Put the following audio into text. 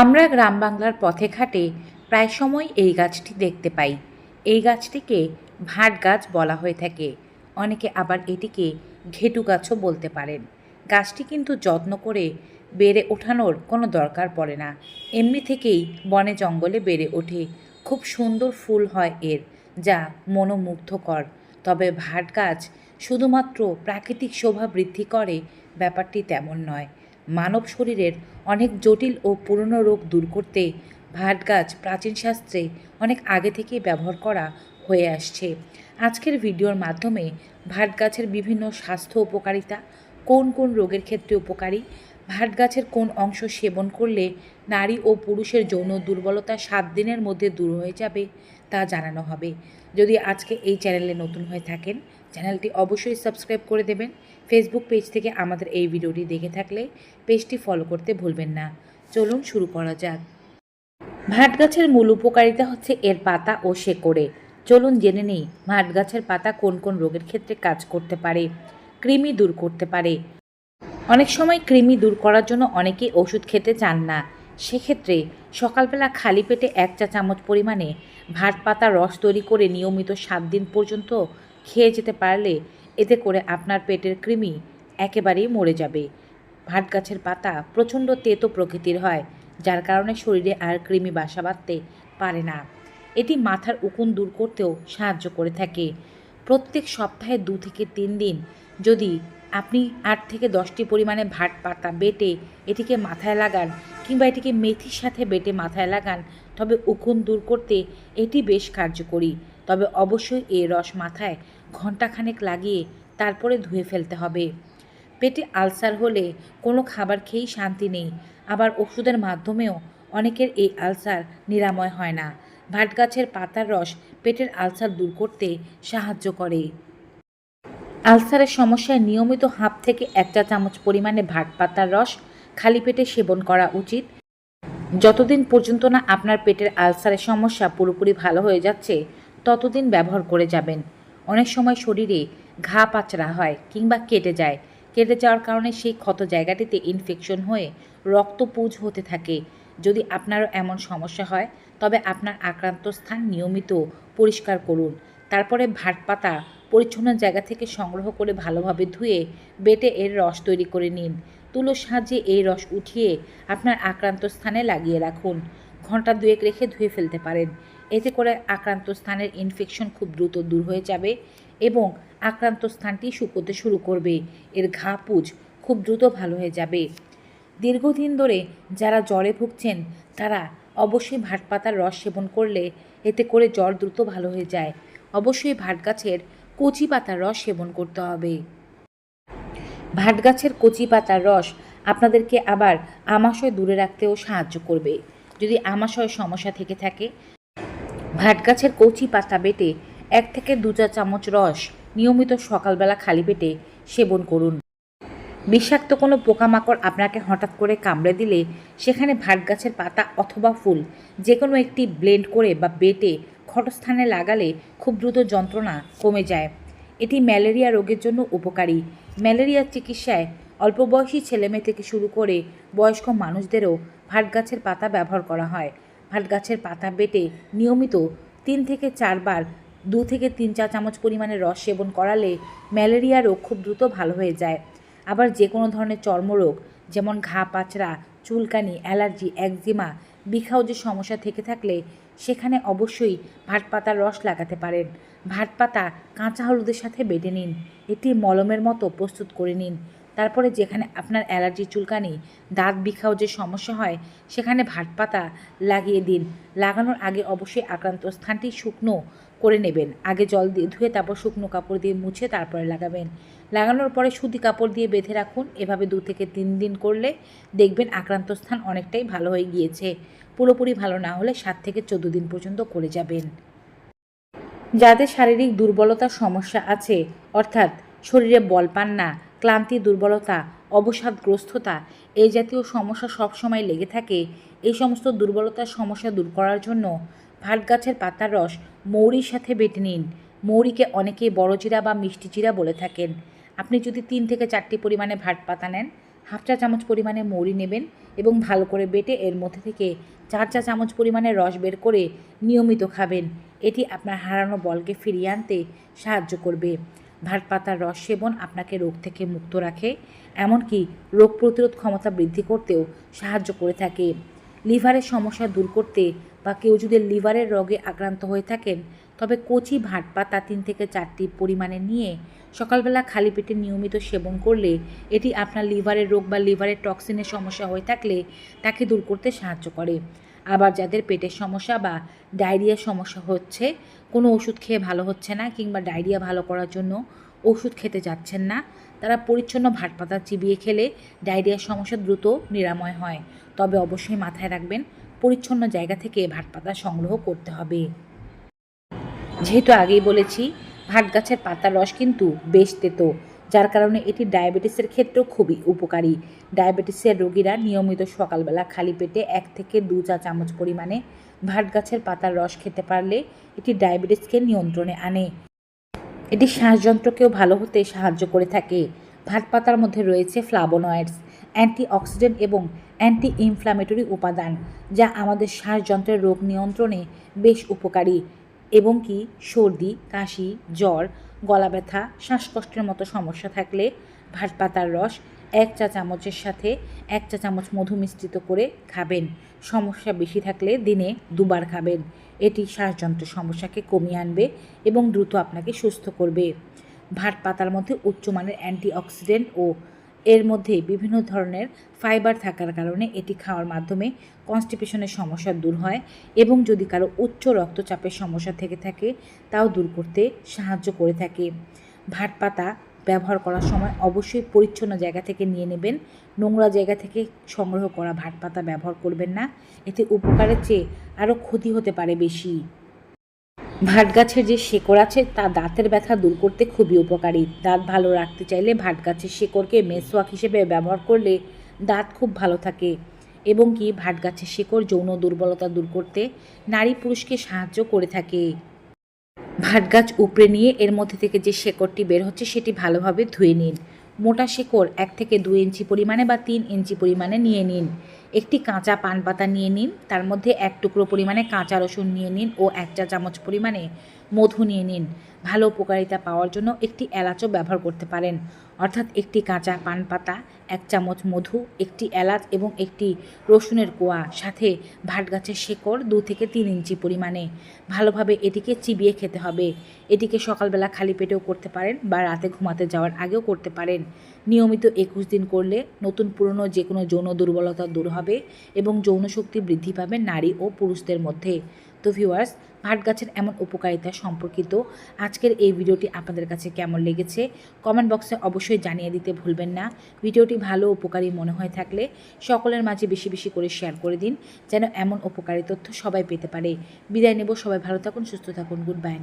আমরা গ্রাম বাংলার পথে ঘাটে প্রায় সময় এই গাছটি দেখতে পাই। এই গাছটিকে ভাট গাছ বলা হয়ে থাকে। অনেকে আবার এটিকে ঘেটু গাছও বলতে পারেন। গাছটি কিন্তু যত্ন করে বেড়ে ওঠানোর কোনো দরকার পড়ে না। এমনি থেকেই বনে জঙ্গলে বেড়ে ওঠে। খুব সুন্দর ফুল হয় এর, যা মনোমুগ্ধকর। তবে ভাট গাছ শুধুমাত্র প্রাকৃতিক শোভা বৃদ্ধি করে ব্যাপারটি তেমন নয়। মানব শরীরের অনেক জটিল ও পুরনো রোগ দূর করতে ভাট গাছ প্রাচীন শাস্ত্রে অনেক আগে থেকেই ব্যবহার করা হয়ে আসছে। আজকের ভিডিওর মাধ্যমে ভাট গাছের বিভিন্ন স্বাস্থ্য উপকারিতা, কোন কোন রোগের ক্ষেত্রে উপকারী, ভাট গাছের কোন অংশ সেবন করলে নারী ও পুরুষের যৌন দুর্বলতা সাত দিনের মধ্যে দূর হয়ে যাবে তা জানানো হবে। যদি আজকে এই চ্যানেলে নতুন হয়ে থাকেন, চ্যানেলটি অবশ্যই সাবস্ক্রাইব করে দেবেন ফেসবুক পেজ থেকে আমাদের এই ভিডিওটি দেখে থাকলে পেজটি ফলো করতে ভুলবেন না। চলুন শুরু করা যাক। ভাট গাছের মূল উপকারিতা হচ্ছে এর পাতা ও শেকড়ে। চলুন জেনে নেই ভাট গাছের পাতা কোন কোন রোগের ক্ষেত্রে কাজ করতে পারে, কৃমি দূর করতে পারে। অনেক সময় কৃমি দূর করার জন্য অনেকেই ওষুধ খেতে চান না। সেক্ষেত্রে সকালবেলা খালি পেটে এক চা চামচ পরিমাণে ভাট পাতার রস তৈরি করে নিয়মিত সাত দিন পর্যন্ত খেয়ে যেতে পারলে এতে করে আপনার পেটের কৃমি একেবারেই মরে যাবে। ভাট গাছের পাতা প্রচণ্ড তেতো প্রকৃতির হয়, যার কারণে শরীরে আর কৃমি বাসা বাঁধতে পারে না। এটি মাথার উকুন দূর করতেও সাহায্য করে থাকে। প্রত্যেক সপ্তাহে দু থেকে তিন দিন যদি আপনি আট থেকে দশটি পরিমাণে ভাট পাতা বেটে এটিকে মাথায় লাগান কিংবা এটিকে মেথির সাথে বেটে মাথায় লাগান, তবে উকুন দূর করতে এটি বেশ কার্যকরী। তবে অবশ্যই এই রস মাথায় ঘণ্টাখানেক লাগিয়ে তারপরে ধুয়ে ফেলতে হবে। পেটে আলসার হলে কোনো খাবার খেয়েই শান্তি নেই। আবার ওষুধের মাধ্যমেও অনেকের এই আলসার নিরাময় হয় না। ভাট গাছের পাতার রস পেটের আলসার দূর করতে সাহায্য করে। আলসারের সমস্যায় নিয়মিত হাফ থেকে এক চা চামচ পরিমাণে ভাট পাতার রস খালি পেটে সেবন করা উচিত। যতদিন পর্যন্ত না আপনার পেটের আলসারের সমস্যা পুরোপুরি ভালো হয়ে যাচ্ছে ততদিন ব্যবহার করে যাবেন। অনেক সময় শরীরে ঘা পাচড়া হয় কিংবা কেটে যায়। কেটে যাওয়ার কারণে সেই ক্ষত জায়গাটিতে ইনফেকশন হয়ে রক্তপুজ হতে থাকে। যদি আপনারও এমন সমস্যা হয়, তবে আপনার আক্রান্ত স্থান নিয়মিত পরিষ্কার করুন। তারপরে ভাট পাতা পরিচ্ছন্ন জায়গা থেকে সংগ্রহ করে ভালোভাবে ধুয়ে বেটে এর রস তৈরি করে নিন। তুলোর সাহায্যে এই রস উঠিয়ে আপনার আক্রান্ত স্থানে লাগিয়ে রাখুন। ঘণ্টা দুয়েক রেখে ধুয়ে ফেলতে পারেন। এতে করে আক্রান্ত স্থানের ইনফেকশন খুব দ্রুত দূর হয়ে যাবে এবং আক্রান্ত স্থানটি শুকোতে শুরু করবে। এর ঘা পুজ খুব দ্রুত ভালো হয়ে যাবে। দীর্ঘদিন ধরে যারা জ্বরে ভুগছেন, তারা অবশ্যই ভাট পাতার রস সেবন করলে এতে করে জ্বর দ্রুত ভালো হয়ে যায়। অবশ্যই ভাট গাছের কচি পাতার রস সেবন করতে হবে। ভাট গাছের কচি পাতার রস আপনাদেরকে আবার আমাশয় দূরে রাখতেও সাহায্য করবে। যদি আমাশয় সমস্যা থেকে থাকে ভাট গাছের কচি পাতা বেটে এক থেকে দু চা চামচ রস নিয়মিত সকালবেলা খালি পেটে সেবন করুন। বিষাক্ত কোনো পোকামাকড় আপনাকে হঠাৎ করে কামড়ে দিলে সেখানে ভাট গাছের পাতা অথবা ফুল যে কোনো একটি ব্লেন্ড করে বা বেটে ক্ষতস্থানে লাগালে খুব দ্রুত যন্ত্রণা কমে যায়। এটি ম্যালেরিয়া রোগের জন্য উপকারী। ম্যালেরিয়ার চিকিৎসায় অল্প বয়সী ছেলেমেয়ে থেকে শুরু করে বয়স্ক মানুষদেরও ভাট গাছের পাতা ব্যবহার করা হয়। ভাট গাছের পাতা বেটে নিয়মিত তিন থেকে চারবার দু থেকে তিন চা চামচ পরিমাণে রস সেবন করালে ম্যালেরিয়া রোগ খুব দ্রুত ভালো হয়ে যায়। আবার যে কোনো ধরনের চর্মরোগ, যেমন ঘা, পাচড়া, চুলকানি, অ্যালার্জি, একজিমা, বিখাও যে সমস্যা থেকে থাকলে সেখানে অবশ্যই ভাট পাতার রস লাগাতে পারেন। ভাট পাতা কাঁচা হলুদের সাথে বেটে নিন। এটি মলমের মতো প্রস্তুত করে নিন। তারপরে যেখানে আপনার অ্যালার্জি চুলকানি, দাঁত বিখাও যে সমস্যা হয়, সেখানে ভাট পাতা লাগিয়ে দিন। লাগানোর আগে অবশ্যই আক্রান্ত স্থানটি শুকনো করে নেবেন। আগে জল দিয়ে ধুয়ে তারপর শুকনো কাপড় দিয়ে মুছে তারপরে লাগাবেন। লাগানোর পরে সুতি কাপড় দিয়ে বেঁধে রাখুন। এভাবে দু থেকে তিন দিন করলে দেখবেন আক্রান্ত স্থান অনেকটাই ভালো হয়ে গিয়েছে। পুরোপুরি ভালো না হলে সাত থেকে চোদ্দ দিন পর্যন্ত করে যাবেন। যাদের শারীরিক দুর্বলতার সমস্যা আছে, অর্থাৎ শরীরে বল পান না ক্লান্তি, দুর্বলতা, অবসাদগ্রস্ততা এই জাতীয় সমস্যা সবসময় লেগে থাকে। এই সমস্ত দুর্বলতার সমস্যা দূর করার জন্য ভাট গাছের পাতার রস মৌরির সাথে বেটে নিন। মৌরিকে অনেকেই বড় জিরা বা মিষ্টি জিরা বলে থাকেন। আপনি যদি তিন থেকে চারটি পরিমাণে ভাট পাতা নেন, হাফ চা চামচ পরিমাণে মৌরি নেবেন এবং ভালো করে বেটে এর মধ্যে থেকে চার চা চামচ পরিমাণে রস বের করে নিয়মিত খাবেন। এটি আপনার হারানো বলকে ফিরিয়ে আনতে সাহায্য করবে। ভাট পাতার রস সেবন আপনাকে রোগ থেকে মুক্ত রাখে, এমনকি রোগ প্রতিরোধ ক্ষমতা বৃদ্ধি করতেও সাহায্য করে থাকে। লিভারের সমস্যা দূর করতে বা কেউ যদি লিভারের রোগে আক্রান্ত হয়ে থাকেন, তবে কচি ভাট পাতা তিন থেকে চারটি পরিমাণে নিয়ে সকালবেলা খালি পেটে নিয়মিত সেবন করলে এটি আপনার লিভারের রোগ বা লিভারের টক্সিনের সমস্যা হয়ে থাকলে তাকে দূর করতে সাহায্য করে। আবার যাদের পেটের সমস্যা বা ডায়রিয়ার সমস্যা হচ্ছে, কোনো ওষুধ খেয়ে ভালো হচ্ছে না কিংবা ডায়রিয়া ভালো করার জন্য ওষুধ খেতে যাচ্ছেন না, তারা পরিচ্ছন্ন ভাট পাতা চিবিয়ে খেলে ডায়রিয়ার সমস্যা দ্রুত নিরাময় হয়। তবে অবশ্যই মাথায় রাখবেন, পরিচ্ছন্ন জায়গা থেকে ভাট পাতা সংগ্রহ করতে হবে। যেহেতু আগেই বলেছি ভাট গাছের পাতার রস কিন্তু বেশ তেতো। যার কারণে এটি ডায়াবেটিসের ক্ষেত্রেও খুবই উপকারী। ডায়াবেটিসের রোগীরা নিয়মিত সকালবেলা খালি পেটে এক থেকে দু চা চামচ পরিমাণে ভাট গাছের পাতার রস খেতে পারলে এটি ডায়াবেটিসকে নিয়ন্ত্রণে আনে। এটি শ্বাসযন্ত্রকেও ভালো হতে সাহায্য করে থাকে। ভাট পাতার মধ্যে রয়েছে ফ্লাবোনয়েডস অ্যান্টিঅক্সিডেন্ট এবং অ্যান্টি ইনফ্লামেটরি উপাদান, যা আমাদের শ্বাসযন্ত্রের রোগ নিয়ন্ত্রণে বেশ উপকারী। এবং কি? সর্দি, কাশি, জ্বর গলা ব্যথা, শ্বাসকষ্টের মতো সমস্যা থাকলে ভাট পাতার রস, এক চা চামচের সাথে এক চা চামচ মধু মিশ্রিত করে খাবেন। সমস্যা বেশি থাকলে দিনে দুবার খাবেন। এটি শ্বাসযন্ত্র সমস্যাকে কমিয়ে আনবে এবং দ্রুত আপনাকে সুস্থ করবে। ভাট পাতার মধ্যে উচ্চমানের অ্যান্টিঅক্সিডেন্ট ও এর মধ্যে বিভিন্ন ধরনের ফাইবার থাকার কারণে এটি খাওয়ার মাধ্যমে কনস্টিপেশনের সমস্যা দূর হয় এবং যদি কারও উচ্চ রক্তচাপের সমস্যা থেকে থাকে, তাও দূর করতে সাহায্য করে থাকে। ভাট পাতা ব্যবহার করার সময় অবশ্যই পরিচ্ছন্ন জায়গা থেকে নিয়ে নেবেন। নোংরা জায়গা থেকে সংগ্রহ করা ভাট পাতা ব্যবহার করবেন না। এতে উপকারের চেয়ে আরও ক্ষতি হতে পারে বেশি। ভাট গাছের যে শেকড় আছে, তা দাঁতের ব্যথা দূর করতে খুবই উপকারী। দাঁত ভালো রাখতে চাইলে ভাট গাছের শেকড়কে মেসওয়াক হিসেবে ব্যবহার করলে দাঁত খুব ভালো থাকে। এবং কি ভাট গাছের শেকড় যৌন দুর্বলতা দূর করতে নারী পুরুষকে সাহায্য করে থাকে। ভাট গাছ উপড়ে নিয়ে এর মধ্যে থেকে যে শেকড়টি বের হচ্ছে, সেটি ভালোভাবে ধুয়ে নিন। মোটা শেকড় এক থেকে দুই ইঞ্চি পরিমাণে বা তিন ইঞ্চি পরিমাণে নিয়ে নিন। একটি কাঁচা পান পাতা নিয়ে নিন, তার মধ্যে এক টুকরো পরিমাণে কাঁচা রসুন নিয়ে নিন ও এক চা চামচ পরিমাণে মধু নিয়ে নিন। ভালো উপকারিতা পাওয়ার জন্য একটি এলাচও ব্যবহার করতে পারেন। অর্থাৎ একটি কাঁচা পান পাতা এক চামচ মধু, একটি এলাচ এবং একটি রসুনের কোয়া, সাথে ভাট গাছের শেকড় দু থেকে তিন ইঞ্চি পরিমাণে। ভালোভাবে এটিকে চিবিয়ে খেতে হবে। এটিকে সকালবেলা খালি পেটেও করতে পারেন বা রাতে ঘুমাতে যাওয়ার আগেও করতে পারেন। নিয়মিত একুশ দিন করলে নতুন পুরনো যে কোনো যৌন দুর্বলতা দূর হবে এবং যৌন শক্তি বৃদ্ধি পাবে নারী ও পুরুষদের মধ্যে। তো ভিউয়ার্স ভাট গাছের এমন উপকারিতা সম্পর্কিত আজকের এই ভিডিওটি আপনাদের কাছে কেমন লেগেছে কমেন্ট বক্সে অবশ্যই জানিয়ে দিতে ভুলবেন না। ভিডিওটি ভালো উপকারী মনে হয়ে থাকলে সকলের মাঝে বেশি বেশি করে শেয়ার করে দিন যেন এমন উপকারী তথ্য সবাই পেতে পারে। বিদায় নেব, সবাই ভালো থাকুন, সুস্থ থাকুন গুড বাই